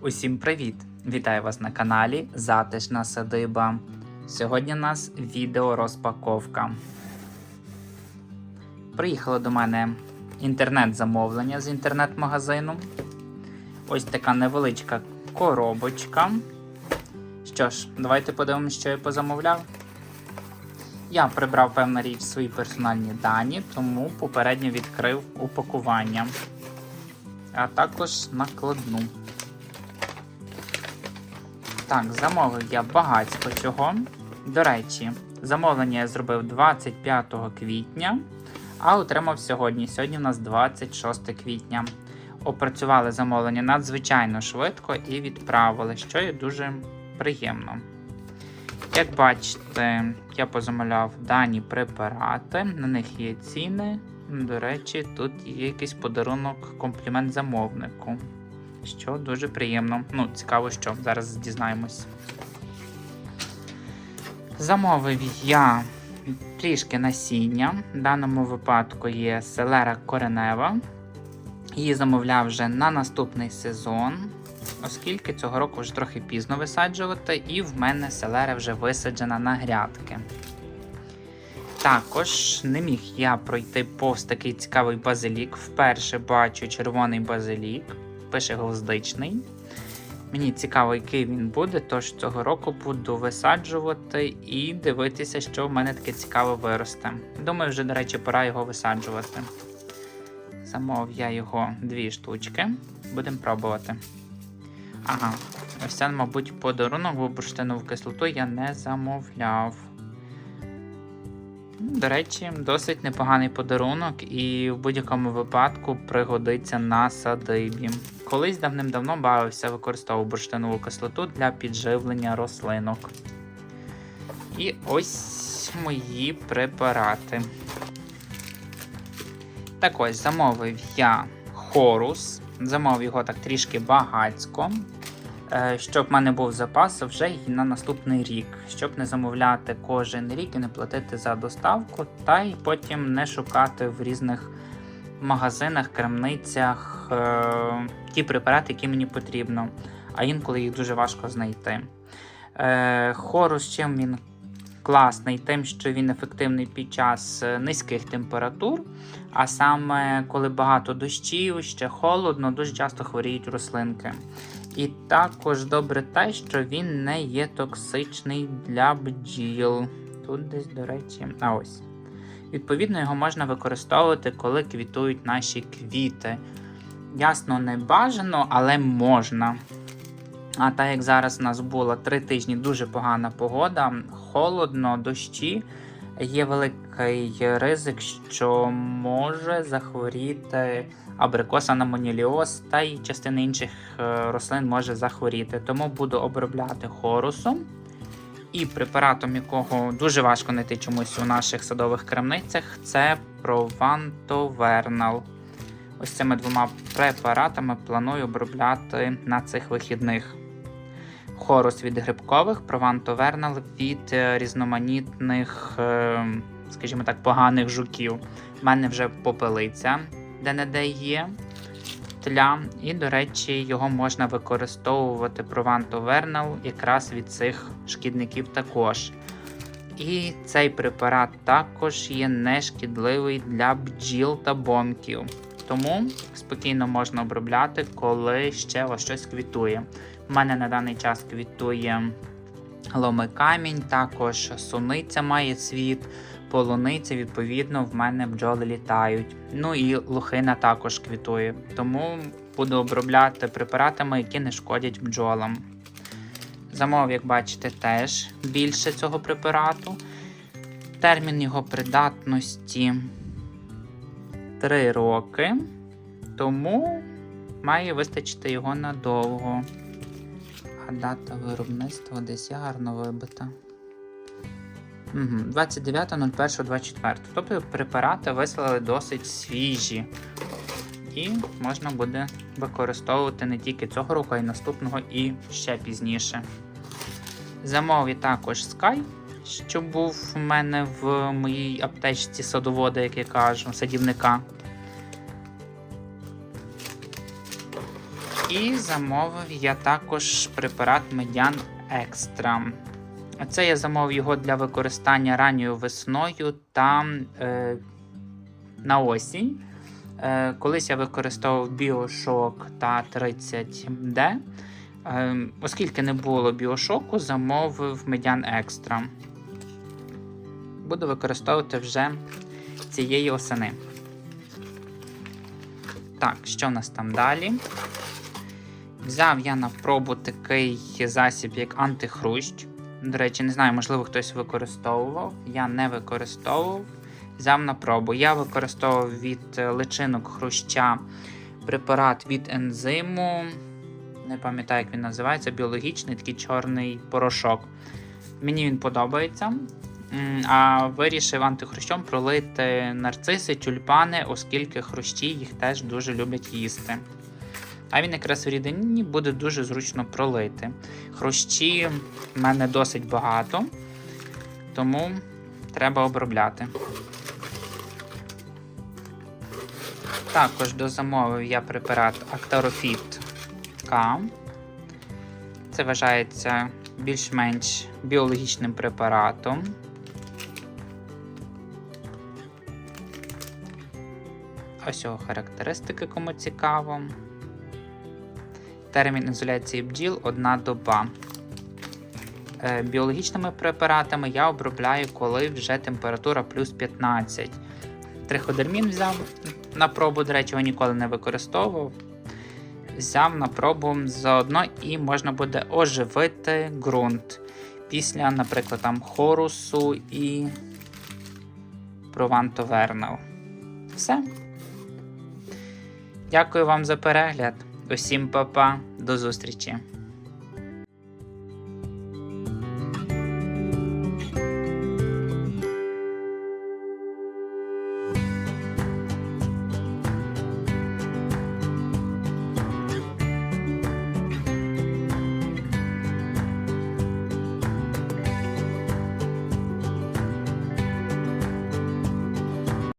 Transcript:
Усім привіт! Вітаю вас на каналі Затишна Садиба. Сьогодні у нас відео розпаковка. Приїхало до мене інтернет-замовлення з інтернет-магазину. Ось така невеличка коробочка. Що ж, давайте подивимося, що я позамовляв. Я прибрав певна річ свої персональні дані, тому попередньо відкрив упакування, а також накладну. Так, замовив я багатько чого. До речі, замовлення я зробив 25 квітня, а отримав сьогодні. Сьогодні у нас 26 квітня. Опрацювали замовлення надзвичайно швидко і відправили, що є дуже приємно. Як бачите, я позамовляв дані препарати, на них є ціни. До речі, тут є якийсь подарунок, комплімент замовнику. Що дуже приємно. Ну, цікаво, що зараз дізнаємось. Замовив я трішки насіння. В даному випадку є селера коренева. Її замовляв вже на наступний сезон, оскільки цього року вже трохи пізно висаджувати, і в мене селера вже висаджена на грядки. Також не міг я пройти повз такий цікавий базилік. Вперше бачу червоний базилік, пише гвоздичний. Мені цікаво, який він буде, тож цього року буду висаджувати і дивитися, що в мене таке цікаве виросте. Думаю, вже, до речі, пора його висаджувати. Замовив я його дві штучки. Будемо пробувати. Ага, ось це, мабуть, подарунок, бо бурштинову кислоту я не замовляв. До речі, досить непоганий подарунок і в будь-якому випадку пригодиться на садибі. Колись давним-давно бавився, використовував бурштинову кислоту для підживлення рослинок. І ось мої препарати. Так ось замовив я хорус. Замовив його так трішки багацько. Е, Щоб в мене був запас вже й на наступний рік, щоб не замовляти кожен рік і не платити за доставку, та й потім не шукати в різних магазинах, крамницях е, ті препарати, які мені потрібно, а інколи їх дуже важко знайти. Е, Хорус чим він класний, тим, що він ефективний під час е, низьких температур, а саме коли багато дощів, ще холодно, дуже часто хворіють рослинки. І також добре те, що він не є токсичний для бджіл. Тут десь, до речі, а ось. Відповідно, його можна використовувати, коли квітують наші квіти. Ясно, не бажано, але можна. А так як зараз у нас було 3 тижні дуже погана погода, холодно, дощі, є великий ризик, що може захворіти абрикоса на моніліоз та й частина інших е, рослин може захворіти. Тому буду обробляти хорусом. І препаратом, якого дуже важко знайти чомусь у наших садових крамницях, це Прованто-Вернал. Ось цими двома препаратами планую обробляти на цих вихідних. Хорус від грибкових, Прованто-Вернал від е, різноманітних, е, скажімо так, поганих жуків. У мене вже попелиця де-не-де є тля, і, до речі, його можна використовувати Прованто Вернал якраз від цих шкідників також. І цей препарат також є нешкідливий для бджіл та бомків. Тому спокійно можна обробляти, коли ще ось щось квітує. У мене на даний час квітує ломикамінь, також суниця має цвіт, полуниця, відповідно, в мене бджоли літають. Ну і лухина також квітує. Тому буду обробляти препаратами, які не шкодять бджолам. Замов, як бачите, теж більше цього препарату. Термін його придатності 3 роки, тому має вистачити його надовго. А дата виробництва десь гарно вибита. Угу, 29.01.24. Тобто препарати вислали досить свіжі. І можна буде використовувати не тільки цього року, а й наступного і ще пізніше. Замовив також Sky, що був у мене в моїй аптечці садовода, як я кажу, садівника. І замовив я також препарат Медян Екстра. Це я замовив його для використання ранньою весною та е, на осінь. Е, колись я використовував Біошок та 30D. Е, оскільки не було біошоку, замовив Медян Екстра. Буду використовувати вже цієї осени. Так, що в нас там далі? Взяв я на пробу такий засіб, як антихрущ. До речі, не знаю, можливо, хтось використовував. Я не використовував. Взяв на пробу. Я використовував від е, личинок хруща препарат від ензиму. Не пам'ятаю, як він називається, біологічний такий чорний порошок. Мені він подобається. А вирішив антихрущом пролити нарциси, тюльпани, оскільки хрущі їх теж дуже люблять їсти. А він якраз в рідині буде дуже зручно пролити. Хрущі в мене досить багато, тому треба обробляти. Також дозамовив я препарат Actarofit K. Це вважається більш-менш біологічним препаратом. Ось його характеристики, кому цікаво. Термін ізоляції бджіл одна доба. Е, Біологічними препаратами я обробляю, коли вже температура плюс 15. Триходермін взяв на пробу, до речі, його ніколи не використовував. Взяв на пробу заодно і можна буде оживити ґрунт після, наприклад, там хорусу і прованто-вернал. Все. Дякую вам за перегляд. Усім па-па, до зустрічі!